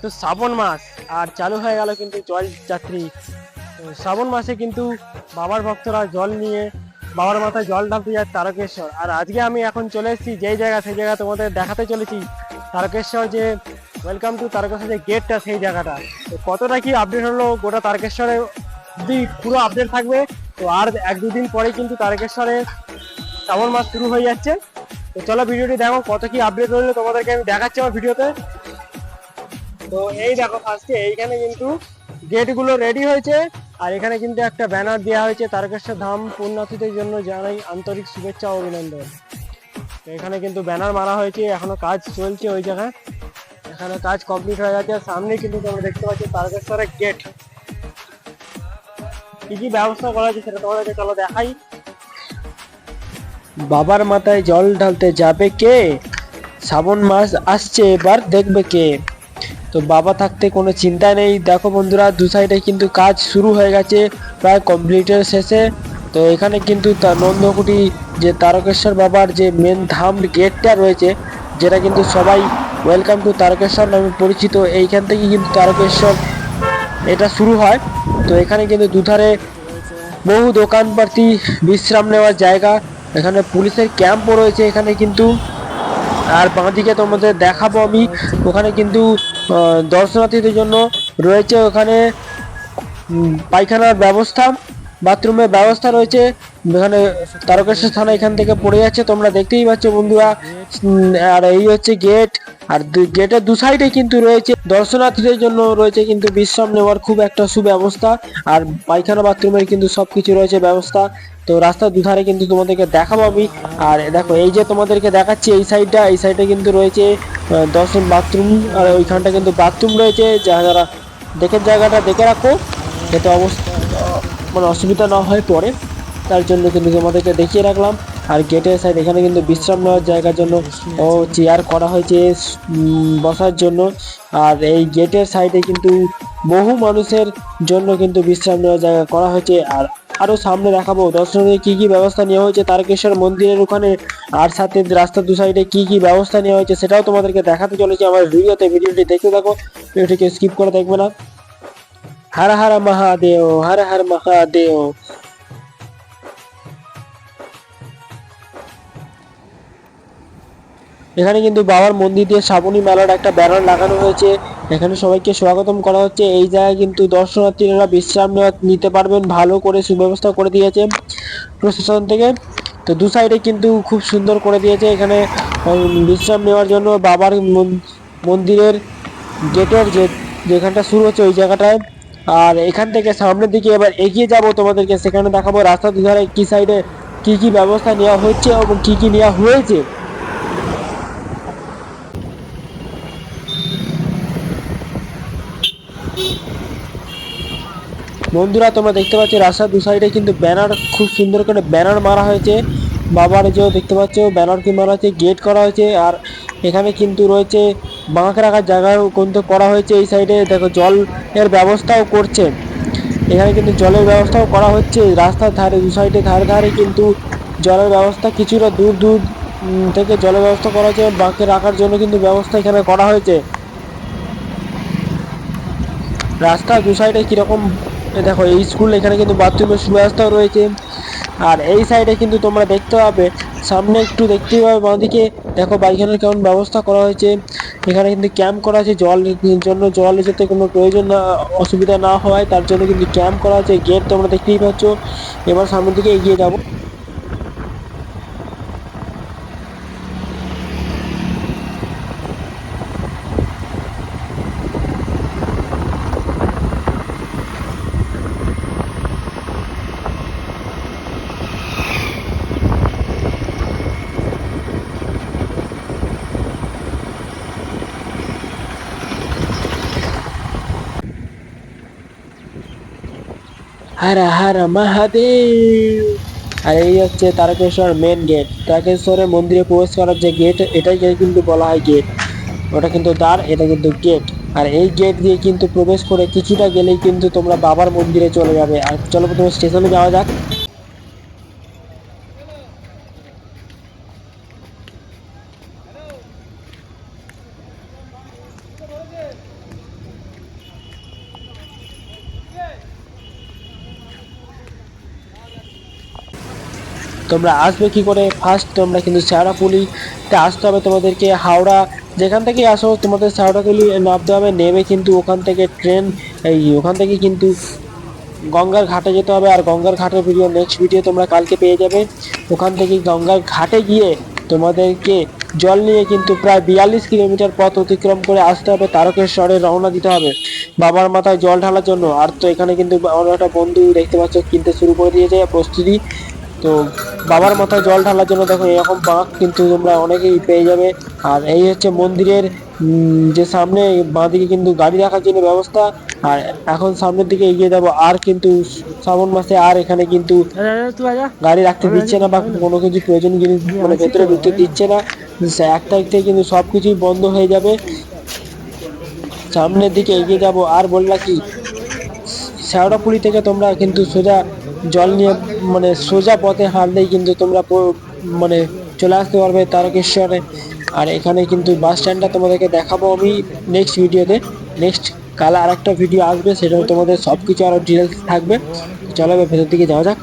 যেহেতু শ্রাবণ মাস আর চালু হয়ে গেল কিন্তু জল যাত্রী। শ্রাবণ মাসে কিন্তু বাবার ভক্তরা জল নিয়ে বাবার মাথায় জল ঢালতে যায় তারকেশ্বর। আর আজকে আমি এখন চলে এসেছি যেই জায়গা, সেই জায়গা তোমাদের দেখাতে চলেছি। তারকেশ্বর যে ওয়েলকাম টু তারকেশ্বর যে গেটটা সেই জায়গাটা। তো কতটা কি আপডেট হলো গোটা তারকেশ্বরে? যদি পুরো আপডেট থাকবে, তো আর এক দুদিন পরে কিন্তু তারকেশ্বরে শ্রাবণ মাস শুরু হয়ে যাচ্ছে। তো চলো ভিডিওটি দেখো, কত কি আপডেট রইল তোমাদেরকে আমি দেখাচ্ছি আমার ভিডিওতে। তো এই দেখো ফার্স্টে এইখানে কিন্তু গেটগুলো রেডি হয়েছে। আর এখানে কিন্তু একটা ব্যানার দেওয়া হয়েছে, তারকেশ্বর ধাম পুণ্যার্থীদের জন্য জানাই আন্তরিক শুভেচ্ছা অভিনন্দন। এখানে কিন্তু ব্যানার মারা হয়েছে, এখনও কাজ চলছে ওই জায়গায়। এখানে কাজ কমপ্লিট হয়ে গেছে সামনে কিন্তু তোমরা দেখতে পাচ্ছ তারকেশ্বরের গেট কি কি ব্যবস্থা করা হয়েছে সেটা তোমাদেরকে চলো দেখাই। বাবার মাথায় জল ঢালতে যাবে কে? শ্রাবণ মাস আসছে, এবার দেখবে কে? তো বাবা থাকতে কোনো চিন্তা নেই। দেখো বন্ধুরা, দু সাইডে কিন্তু কাজ শুরু হয়ে গেছে প্রায় কমপ্লিটের শেষে। তো এখানে কিন্তু তা- নন্দকুটি যে তারকেশ্বর বাবার যে মেন ধাম গেটটা রয়েছে, যেটা কিন্তু সবাই ওয়েলকাম টু তারকেশ্বর নামে পরিচিত। এইখান থেকে কিন্তু তারকেশ্বর এটা শুরু হয়। তো এখানে কিন্তু দুধারে বহু দোকানপাতি, বিশ্রাম নেওয়ার জায়গা। এখানে পুলিশের ক্যাম্পও রয়েছে এখানে কিন্তু। আর বাঁদিকে তোমাদের দেখাবো আমি। ওখানে কিন্তু দর্শনার্থীদের জন্য রয়েছে ওখানে পায়খানার ব্যবস্থা, বাথরুমের ব্যবস্থা রয়েছে, এখানে তারকেশ্বর থানা এখান থেকে পড়ে যাচ্ছে, তোমরা দেখতেই পাচ্ছ বন্ধুরা আর এই হচ্ছে গেট আর গেটের দু সাইডে কিন্তু রয়েছে, দর্শনার্থীদের জন্য রয়েছে কিন্তু বিশ্রাম নেওয়ার খুব একটা সুব্যবস্থা, আর পায়খানা, বাথরুমের কিন্তু সব কিছু রয়েছে ব্যবস্থা তো রাস্তার দুধারে কিন্তু তোমাদেরকে দেখাবো আমি। আর দেখো, এই যে তোমাদেরকে দেখাচ্ছি, এই সাইডটা এই সাইডে কিন্তু রয়েছে দর্শন বাথরুম, আর ওইখানটা কিন্তু বাথরুম রয়েছে, যা- যারা দেখের জায়গাটা দেখে রাখো, যাতে অবস্থা মানে অসুবিধা না হয় পরে। তার জন্য কিন্তু তোমাদেরকে দেখিয়ে রাখলাম। আর গেটের সাইড এখানে কিন্তু বিশ্রাম নেওয়ার জায়গার জন্য, ও চেয়ার করা হয়েছে বসার জন্য। আর এই গেটের সাইডে কিন্তু বহু মানুষের জন্য কিন্তু বিশ্রাম নেওয়ার জায়গা করা হয়েছে। আর আরও সামনে দেখাবো। দর্শনের কি কি ব্যবস্থা নেওয়া হয়েছে? তারকেশ্বর মন্দিরের ওখানে আর সাথে রাস্তার দু সাইডে কি কি ব্যবস্থা নেওয়া হয়েছে সেটাও তোমাদেরকে দেখাতে চলেছে আমার ভিডিওতে। ভিডিওটি দেখতে থাকো, ভিডিওটিকে স্কিপ করে দেখবে না। হর হর মহাদেও হর হর মহাদেও এখানে কিন্তু বাবার মন্দির দিয়ে শ্রাবণী মেলার একটা ব্যানার লাগানো হয়েছে। এখানে সবাইকে স্বাগতম করা হচ্ছে। এই জায়গায় কিন্তু দর্শনার্থীরা বিশ্রাম নিতে পারবেন, ভালো করে সুব্যবস্থা করে দিয়েছে প্রশাসন থেকে। তো দু সাইডে কিন্তু খুব সুন্দর করে দিয়েছে এখানে বিশ্রাম নেওয়ার জন্য বাবার মন- মন্দিরের গেটের যে, যেখানটা শুরু হচ্ছে ওই জায়গাটায়। আর এখান থেকে সামনের দিকে এবার এগিয়ে যাব তোমাদেরকে, সেখানে দেখাবো রাস্তার দুধারে কী সাইডে কী কী ব্যবস্থা নেওয়া হচ্ছে এবং কী কী নেওয়া হয়েছে। বন্ধুরা, তোমরা দেখতে পাচ্ছ রাস্তার দু সাইডে কিন্তু ব্যানার খুব সুন্দর করে ব্যানার মারা হয়েছে। বাবার যে দেখতে পাচ্ছ ব্যানার কি মারা হয়েছে গেট করা হয়েছে, আর এখানে কিন্তু রয়েছে বাঁক রাখার জায়গাও কিন্তু করা হয়েছে এই সাইডে দেখো জল এর ব্যবস্থাও করছে। এখানে কিন্তু জলের ব্যবস্থাও করা হচ্ছে। রাস্তার ধারে, দু সাইডে ধারে ধারে কিন্তু জলের ব্যবস্থা কিছুটা দূর দূর থেকে জলের ব্যবস্থা করা হয়েছে বাঁকে রাখার জন্য কিন্তু ব্যবস্থা এখানে করা হয়েছে। রাস্তা দু সাইডে কীরকম দেখো, এই স্কুল এখানে কিন্তু বাথরুমের সুব্যবস্থাও রয়েছে। আর এই সাইডে কিন্তু তোমরা দেখতে পাবে, সামনে একটু দেখতে পাবে বাঁদিকে। দেখো বাইখানের কেমন ব্যবস্থা করা হয়েছে। এখানে কিন্তু ক্যাম্প করা আছে, জল জন্য জল যাতে কোনো প্রয়োজন না, অসুবিধা না হয়, তার জন্য কিন্তু ক্যাম্প করা আছে। গেট তোমরা দেখতেই পাচ্ছ। এবার সামনের দিকে এগিয়ে যাব। হর হর মহাদেব। আর এই হচ্ছে তারকেশ্বর মেন গেট তারকেশ্বরের মন্দিরে প্রবেশ করার যে গেট এটাই কিন্তু বলা হয় গেট ওটা কিন্তু দ্বার, এটা কিন্তু গেট আর এই গেট দিয়ে কিন্তু প্রবেশ করে কিছুটা গেলেই কিন্তু তোমরা বাবার মন্দিরে চলে যাবে। আর চলো প্রথমে স্টেশনে যাওয়া যাক। তোমরা আসবে কি করে? ফার্স্ট তোমরা কিন্তু শেওড়াপুলিতে আসতে হবে তোমাদেরকে। হাওড়া, যেখান থেকে আসো, তোমাদের শেওড়াপুলি নামতে হবে। নেমে কিন্তু ওখান থেকে ট্রেন, এই ওখান থেকে কিন্তু গঙ্গার ঘাটে যেতে হবে। আর গঙ্গার ঘাটের ভিডিও নেক্সট ভিডিও তোমরা কালকে পেয়ে যাবে। ওখান থেকে গঙ্গার ঘাটে গিয়ে তোমাদেরকে জল নিয়ে কিন্তু প্রায় বিয়াল্লিশ কিলোমিটার পথ অতিক্রম করে আসতে হবে। তারকেশ্বরে রওনা দিতে হবে। বাবার মাথায় জল ঢালার জন্য। আর তো এখানে কিন্তু আমার একটা বন্ধু দেখতে পাচ্ছ, কিনতে শুরু করে দিয়েছে। প্রস্তুতি তো বাবার মাথায় জল ঢালার জন্য দেখো এরকম বাঁক কিন্তু তোমরা অনেকেই পেয়ে যাবে। আর এই হচ্ছে মন্দিরের যে সামনে বাঁদিকে কিন্তু গাড়ি রাখার জন্য ব্যবস্থা। আর এখন সামনের দিকে এগিয়ে যাব, আর কিন্তু শ্রাবণ মাসে আর এখানে কিন্তু গাড়ি রাখতে দিচ্ছে না বা কোনো কিছু প্রয়োজন জিনিস মানে ভেতরে ঢুকতে দিচ্ছে না। এক তারিখ থেকে কিন্তু সব কিছুই বন্ধ হয়ে যাবে। সামনের দিকে এগিয়ে যাব, আর বললা কি শেওড়াপুলি থেকে তোমরা কিন্তু সোজা জল নিয়ে মানে সোজা পথে হাঁটলেই কিন্তু তোমরা মানে চলে আসতে পারবে তারকেশ্বরে। আর এখানে কিন্তু বাস স্ট্যান্ডটা তোমাদেরকে দেখাবো আমি নেক্সট ভিডিওতে নেক্সট কাল আর একটা ভিডিও আসবে, সেটা তোমাদের সব কিছু আরও ডিটেলস থাকবে। চলো এবার ভেতর দিকে যাওয়া যাক।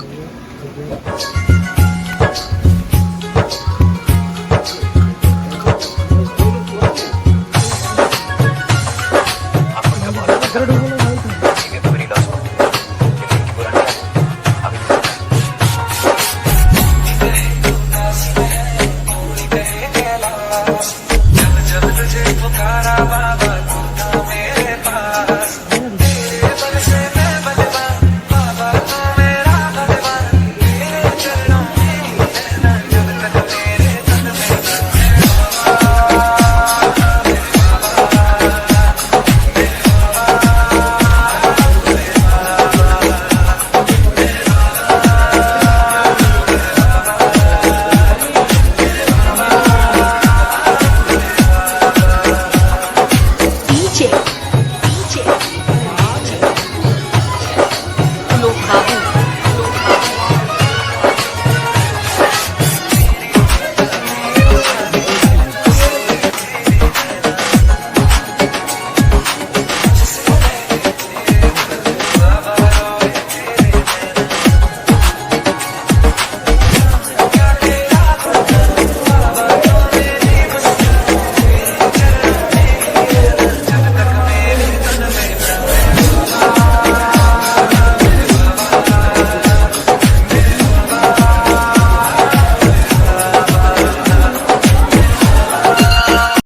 Carababa